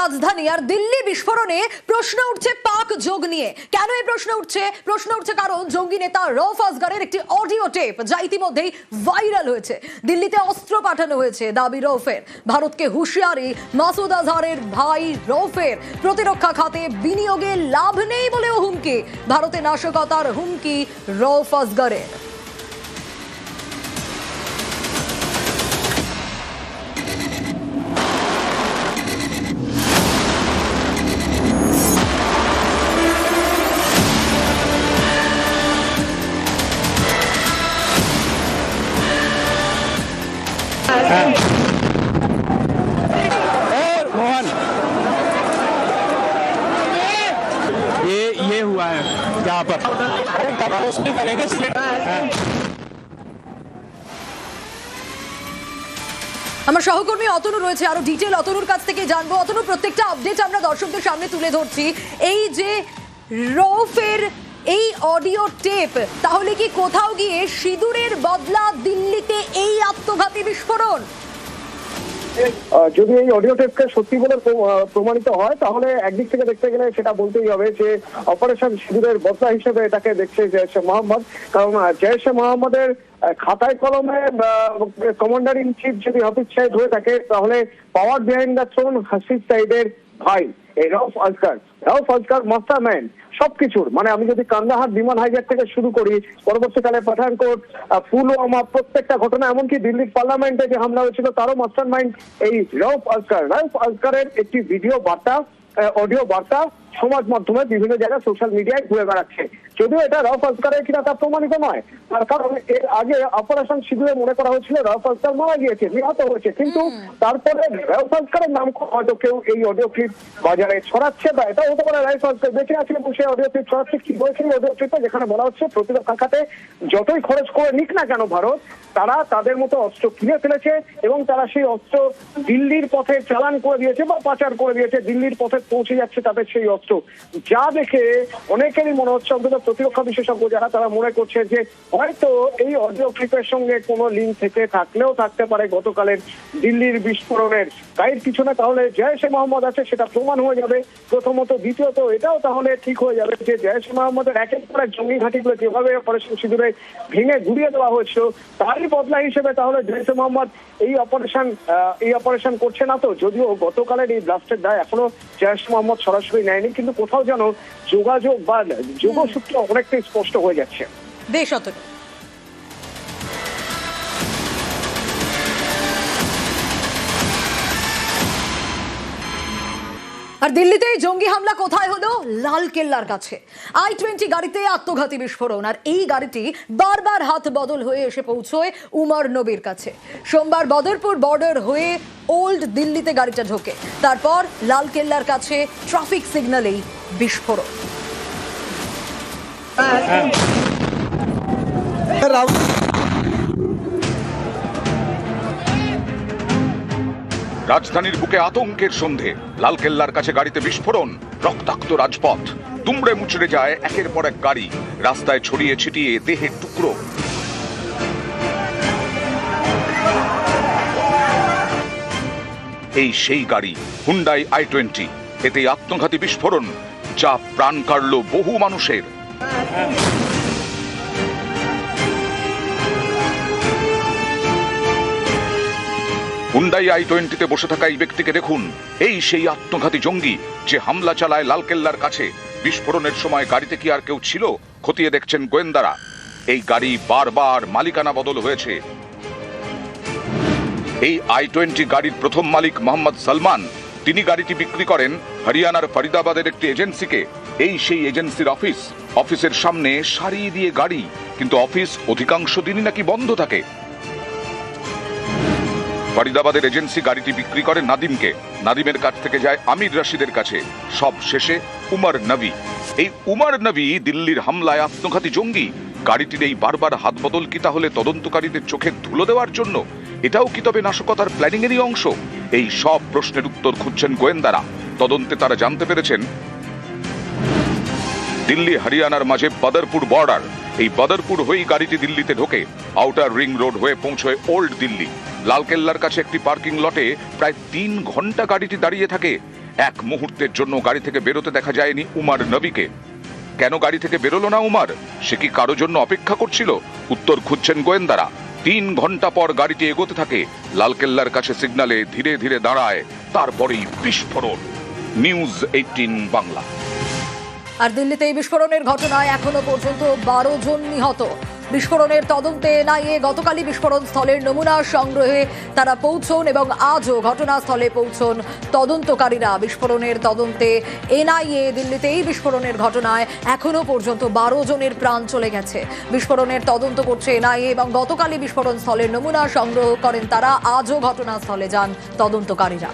রাজধানী আর দিল্লি বিস্ফোরণে প্রশ্ন উঠছে পাক যোগ নিয়ে। কেন এই প্রশ্ন উঠছে? প্রশ্ন উঠছে কারণ জঙ্গি নেতা রফ আসগারের একটি অডিও টেপ, যা ইতিমধ্যেই ভাইরাল হয়েছে। দিল্লিতে অস্ত্র পাঠানো হয়েছে দাবি রফের। ভারতকে হুঁশিয়ারি, মাসুদ আজহারের ভাই রফের। প্রতিরক্ষা খাতে বিনিয়োগে লাভ নেই বলেও হুমকি। ভারতে নাশকতার হুমকি রফ আসগারের और मोहन ये ये हुआ है यहाँ पर আমার সহকর্মী অতনু রয়েছে আরো ডিটেল অতনুর কাছ থেকে জানবো অতনু প্রত্যেকটা আপডেট আমরা দর্শকদের সামনে তুলে ধরছি এই যে রৌফের এই অডিও টেপ, তাহলে কি কোথাও গিয়ে সিঁদুরের বদলা দিল্লিতে এই আত্মঘাতী বিস্ফোরণ? যদি এই অডিও টেপকে সত্যি বলে প্রমাণিত হয়, তাহলে একদিক থেকে দেখতে গেলে সেটা বলতেই হবে যে অপারেশন সিঁদুরের বদলা হিসেবে এটাকে দেখছে জয়শে মোহাম্মদ। কারণ জয়শে মোহাম্মদের খাতায় কলমে কমান্ডার ইন চিফ যদি হাফিজ সাহেব হয়ে থাকে, তাহলে power behind the throne Hasif সাইডের ভাই রফ আজকার রফ আজকার মাস্টার ম্যান সবকিছুর। মানে আমি যদি কান্দাহার বিমান হাইজ্যাক থেকে শুরু করি, পরবর্তীকালে পাঠানকোট পুলওয়ামা, প্রত্যেকটা ঘটনা, এমনকি দিল্লির পার্লামেন্টে যে হামলা হয়েছিল, তারও মাস্টার মাইন্ড এই রফ আজকার। রফ আজকারের একটি ভিডিও বার্তা অডিও বার্তা সমাজ মাধ্যমে বিভিন্ন জায়গায় সোশ্যাল মিডিয়ায় ঘুরে বেড়াচ্ছে। যদিও এটা রফ আজকারের কিনা তা প্রমাণিত নয়। তার কারণ এর আগে অপারেশন শিবিরে মনে করা হয়েছিল রফ আজকার মারা গিয়েছে নিহত হয়েছে। কিন্তু তারপরে রফ আজকারের নাম হয়তো কেউ এই অডিও ক্লিপ বাজারে ছড়াচ্ছে বা এটা হতে পারে রফ আজকার বেঁচে আছে এবং সেই অডিও ক্লিপ ছড়াচ্ছে কি বলেছিল অডিও ক্লিপে যেখানে বলা হচ্ছে প্রতিরক্ষা খাতে যতই খরচ করে নিক না কেন ভারত তারা তাদের মতো অস্ত্র কিনে ফেলেছে এবং তারা সেই অস্ত্র দিল্লির পথে চালান করে দিয়েছে বা পাচার করে দিয়েছে। দিল্লির পথে পৌঁছে যাচ্ছে তাদের সেই অস্ত্র। যা দেখে অনেকেরই মনে হচ্ছে অন্তত প্রতিরক্ষা বিশেষজ্ঞ যারা, তারা মনে করছে যে হয়তো এই অডিও ক্লিপের সঙ্গে কোনো লিঙ্ক থেকে থাকলেও থাকতে পারে গতকালের দিল্লির বিস্ফোরণের। গাইড পিছনে তাহলে জয়শে মোহাম্মদ আছে, সেটা প্রমাণ হয়ে যাবে। প্রথমত, দ্বিতীয়ত, এটাও তাহলে ঠিক হয়ে যাবে যে জয়শে মোহাম্মদের পর এক জঙ্গি ঘাঁটিগুলো যেভাবে অপারেশন সিঁদুরে ভেঙে ঘুরিয়ে দেওয়া হয়েছিল, তারই বদলা হিসেবে তাহলে জয়শে মোহাম্মদ এই অপারেশন এই অপারেশন করছে না তো? যদিও গতকালের এই ব্লাস্টের দায় এখনও জয়শ মোহাম্মদ সরাসরি নেয়নি, কিন্তু কোথাও যেন যোগাযোগ বা যোগসূত্র অনেকটাই স্পষ্ট হয়ে যাচ্ছে বেশ অতনু আর দিল্লিতে জঙ্গি হামলা কোথায় হলো? লাল কেল্লার কাছে। আই টোয়েন্টি গাড়িতে আত্মঘাতী বিস্ফোরণ, আর এই গাড়িটি বারবার হাত বদল হয়ে এসে পৌঁছয় উমর নবীর কাছে। সোমবার বদরপুর বর্ডার হয়ে ওল্ড দিল্লিতে গাড়িটা ঢোকে। তারপর লাল কেল্লার কাছে ট্রাফিক সিগন্যালেই বিস্ফোরণ। রাজধানীর বুকে আতঙ্কের সন্ধে। লালকেল্লার কাছে গাড়িতে বিস্ফোরণ, রক্তাক্ত রাজপথ। দুমড়ে মুচড়ে যায় একের পর এক গাড়ি, রাস্তায় ছড়িয়ে ছিটিয়ে দেহের টুকরো। এই সেই গাড়ি, হুন্ডাই আই টোয়েন্টি এতে আত্মঘাতী বিস্ফোরণ, যা প্রাণ কাড়ল বহু মানুষের। হুন্ডাই আই টোয়েন্টিতে বসে থাকা এই ব্যক্তিকে দেখুন। এই সেই আত্মঘাতী জঙ্গি যে হামলা চালায় লালকেল্লার কাছে। বিস্ফোরণের সময় গাড়িতে কি আর কেউ ছিল? খতিয়ে দেখছেন গোয়েন্দারা। এই গাড়ি বারবার মালিকানা বদল হয়েছে। এই আই টোয়েন্টি গাড়ির প্রথম মালিক মোহাম্মদ সালমান। তিনি গাড়িটি বিক্রি করেন হরিয়ানার ফরিদাবাদের একটি এজেন্সিকে। এই সেই এজেন্সির অফিস। অফিসের সামনে সারি দিয়ে গাড়ি। কিন্তু অফিস অধিকাংশ দিনই নাকি বন্ধ থাকে। ফরিদাবাদের এজেন্সি গাড়িটি বিক্রি করে নাদিমকে। নাদিমের কাছ থেকে যায় আমির রশিদের কাছে। সব শেষে উমর নবী। এই উমর নবী দিল্লির হামলায় আত্মঘাতী জঙ্গি। গাড়িটির এই বারবার হাত বদল কি তাহলে তদন্তকারীদের চোখে ধুলো দেওয়ার জন্য? এটাও কি তবে নাশকতার প্ল্যানিং এরই অংশ? এই সব প্রশ্নের উত্তর খুঁজছেন গোয়েন্দারা। তদন্তে তারা জানতে পেরেছেন দিল্লি হরিয়ানার মাঝে বদরপুর বর্ডার। এই বদরপুর হয়েই গাড়িটি দিল্লিতে ঢোকে। আউটার রিং রোড হয়ে পৌঁছয় ওল্ড দিল্লি লালকেল্লার কাছে একটি পার্কিং লটে প্রায় তিন ঘণ্টা গাড়িটি দাঁড়িয়ে থাকে। এক মুহূর্তের জন্য গাড়ি থেকে বেরোতে দেখা যায়নি উমার নবীকে। কেন গাড়ি থেকে বেরোলো না উমার? সে কি কারও জন্য অপেক্ষা করছিল? উত্তর খুঁজছেন গোয়েন্দারা। তিন ঘণ্টা পর গাড়িটি এগোতে থাকে। লালকেল্লার কাছে সিগনালে ধীরে ধীরে দাঁড়ায় তারপরেই বিস্ফোরণ। News eighteen Bangla. আর দিল্লিতে এই বিস্ফোরণের ঘটনায় এখনও পর্যন্ত বারো জন নিহত। বিস্ফোরণের তদন্তে এনআইএ গতকালই বিস্ফোরণ স্থলের নমুনা সংগ্রহে তারা পৌঁছন এবং আজও ঘটনাস্থলে পৌঁছন তদন্তকারীরা। বিস্ফোরণের তদন্তে এনআইএ দিল্লিতে এই বিস্ফোরণের ঘটনায় এখনও পর্যন্ত বারো জনের প্রাণ চলে গেছে। বিস্ফোরণের তদন্ত করছে এনআইএ এবং গতকালই বিস্ফোরণ স্থলের নমুনা সংগ্রহ করেন তারা। আজও ঘটনাস্থলে যান তদন্তকারীরা।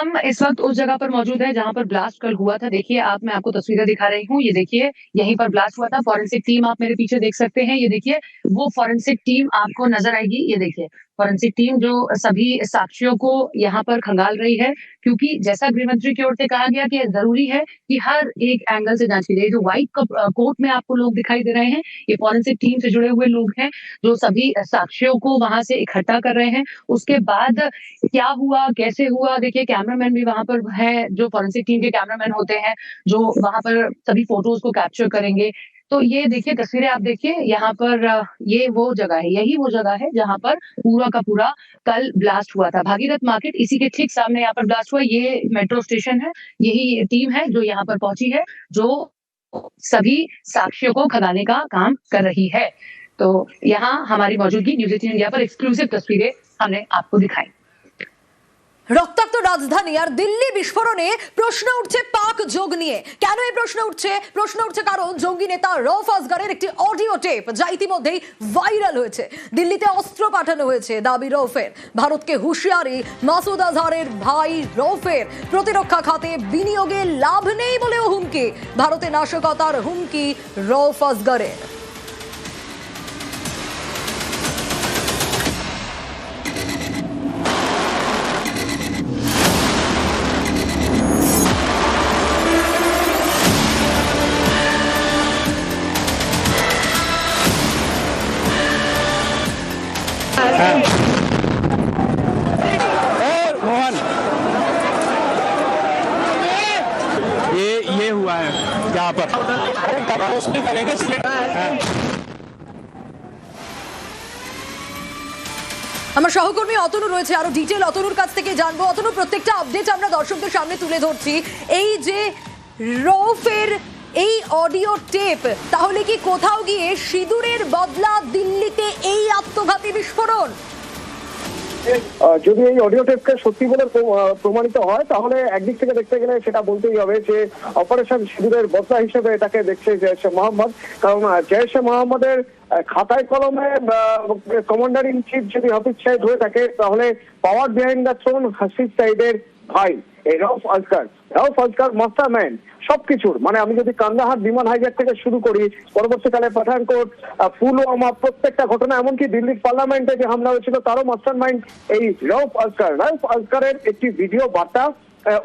हम इस वक्त उस जगह पर मौजूद है जहाँ पर ब्लास्ट कल हुआ था। देखिए, आप, मैं आपको तस्वीरें दिखा रही हूँ। ये देखिए, यहीं पर ब्लास्ट हुआ था। फॉरेंसिक टीम आप मेरे पीछे देख सकते हैं। ये देखिए, वो फॉरेंसिक टीम आपको नज़र आएगी। ये देखिए फॉरेंसिक टीम जो सभी साक्षियों को यहाँ पर खंगाल रही है, क्योंकि जैसा गृह मंत्री की ओर से कहा गया कि ज़रूरी है कि हर एक एंगल से जाँच की जाए। जो व्हाइट कोट में आपको लोग दिखाई दे रहे हैं, ये फॉरेंसिक टीम से जुड़े हुए लोग हैं, जो सभी साक्ष्यों को वहाँ से इकट्ठा कर रहे हैं। उसके बाद क्या हुआ, कैसे हुआ, देखिए कैमरामैन भी वहाँ पर है, जो फॉरेंसिक टीम के कैमरामैन होते हैं, जो वहाँ पर सभी फ़ोटोज़ को कैप्चर करेंगे। तो ये देखिए, तस्वीरें आप देखिए, यहाँ पर ये वो जगह है, यही वो जगह है जहाँ पर पूरा का पूरा कल ब्लास्ट हुआ था। भागीरथ मार्केट इसी के ठीक सामने यहाँ पर ब्लास्ट हुआ। ये मेट्रो स्टेशन है, यही टीम है जो यहाँ पर पहुँची है, जो सभी साक्ष्यों को खगाने का काम कर रही है। तो यहाँ हमारी मौजूदगी न्यूज़ एटीन इंडिया पर एक्सक्लूसिव तस्वीरें हमने आपको दिखाई। রক্তাক্ত রাজধানী আর দিল্লি বিস্ফোরণে প্রশ্ন উঠছে পাক যোগ নিয়ে। কেন এই প্রশ্ন উঠছে? প্রশ্ন উঠছে কারণ জঙ্গি নেতা রফ আসগারের একটি অডিও টেপ, যা ইতিমধ্যেই ভাইরাল হয়েছে। দিল্লিতে অস্ত্র পাঠানো হয়েছে দাবি রৌফের। ভারতকে হুঁশিয়ারি মাসুদ আজহারের ভাই রৌফের। প্রতিরক্ষা খাতে বিনিয়োগে লাভ নেই বলেও হুমকি। ভারতে নাশকতার হুমকি রৌফ আসগারের और मोहन ये ये हुआ है यहाँ पर हाँ। আমার সহকর্মী অতনু রয়েছে আরো ডিটেল অতনুর কাছ থেকে জানবো অতনু প্রত্যেকটা আপডেট আমরা দর্শকদের সামনে তুলে ধরছি এই যে রৌফের এই অডিও টেপ তাহলে কি কোথাও গিয়ে সিঁদুরের বদলা দিল্লিতে এই আত্মঘাতী বিস্ফোরণ যদি এই অডিও টেপকে সত্যি বলে প্রমাণিত হয়, তাহলে একদিক থেকে দেখতে গেলে সেটা বলতেই হবে যে অপারেশন সিঁদুরের বদলা হিসেবে এটাকে দেখছে জয়েশে মোহাম্মদ। কারণ জয়েশে মোহাম্মদের খাতায় কলমে কমান্ডার ইন চিফ যদি হাফিজ সাহেব হয়ে থাকে, তাহলে power behind the throne Hasij সাহেবের ভাই। এই রফ আজকার রফ আজকার সবকিছুর মানে আমি যদি কান্দাহার বিমান হাইজ্যাক থেকে শুরু করি, পরবর্তীকালে পাঠানকোট পুলওয়ামা, প্রত্যেকটা ঘটনা, এমনকি দিল্লির পার্লামেন্টে যে হামলা হয়েছিল, তারও মাস্টার মাইন্ড এই রফ আজকার রফ আজকারের একটি ভিডিও বার্তা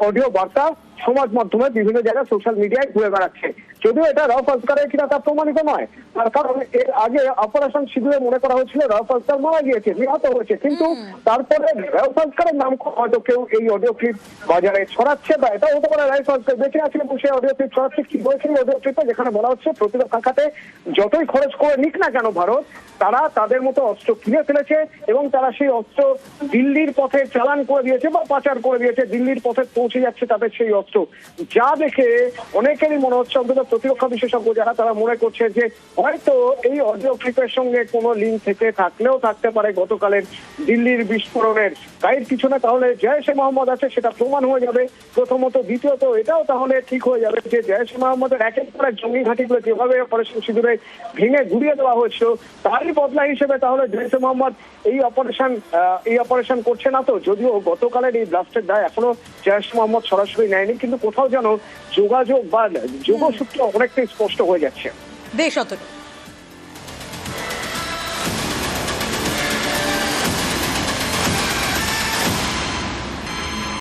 অডিও বার্তা সমাজ মাধ্যমে বিভিন্ন জায়গায় সোশ্যাল মিডিয়ায় ঘুরে বেড়াচ্ছে। যদিও এটা রফ আজকারের কিনা তা প্রমাণিত নয় তার কারণ এর আগে অপারেশন শিবিরে মনে করা হয়েছিল রফ আজকার মারা গিয়েছে নিহত হয়েছে। কিন্তু তারপরে রফ আজকারের নাম হয়তো কেউ এই অডিও ক্লিপ বাজারে ছড়াচ্ছে বা এটা হতে পারে রাইফ আজকার বেঁচে আছে এবং সেই অডিও ক্লিপ ছড়াচ্ছে কি বলেছিল অডিও ক্লিপে যেখানে বলা হচ্ছে প্রতিরক্ষা খাতে যতই খরচ করে নিক না কেন ভারত তারা তাদের মতো অস্ত্র কিনে ফেলেছে এবং তারা সেই অস্ত্র দিল্লির পথে চালান করে দিয়েছে বা পাচার করে দিয়েছে। দিল্লির পথে পৌঁছে যাচ্ছে তাদের সেই অস্ত্র। যা দেখে অনেকেরই মনে হচ্ছে অন্তত প্রতিরক্ষা বিশেষজ্ঞ যারা, তারা মনে করছে যে হয়তো এই অডিও ক্লিপের সঙ্গে কোনো লিঙ্ক থেকে থাকলেও থাকতে পারে গতকালের দিল্লির বিস্ফোরণের। গাইড পিছনে তাহলে জয়েশে মোহাম্মদ আছে, সেটা প্রমাণ হয়ে যাবে। প্রথমত, দ্বিতীয়ত, এটাও তাহলে ঠিক হয়ে যাবে যে জয়েশে মোহাম্মদের পর এক জঙ্গি ঘাঁটিগুলো যেভাবে অপারেশন সিঁদুরে ভেঙে ঘুরিয়ে দেওয়া হয়েছিল, তারই বদলা হিসেবে তাহলে জয়েশে মোহাম্মদ এই অপারেশন এই অপারেশন করছে না তো। যদিও গতকালের এই ব্লাস্টের দায় এখনও জয়েশ মোহাম্মদ সরাসরি নেয়নি, কিন্তু কোথাও যেন যোগাযোগ বা যোগসূত্র অনেকটাই স্পষ্ট হয়ে যাচ্ছে। বেশ অতনু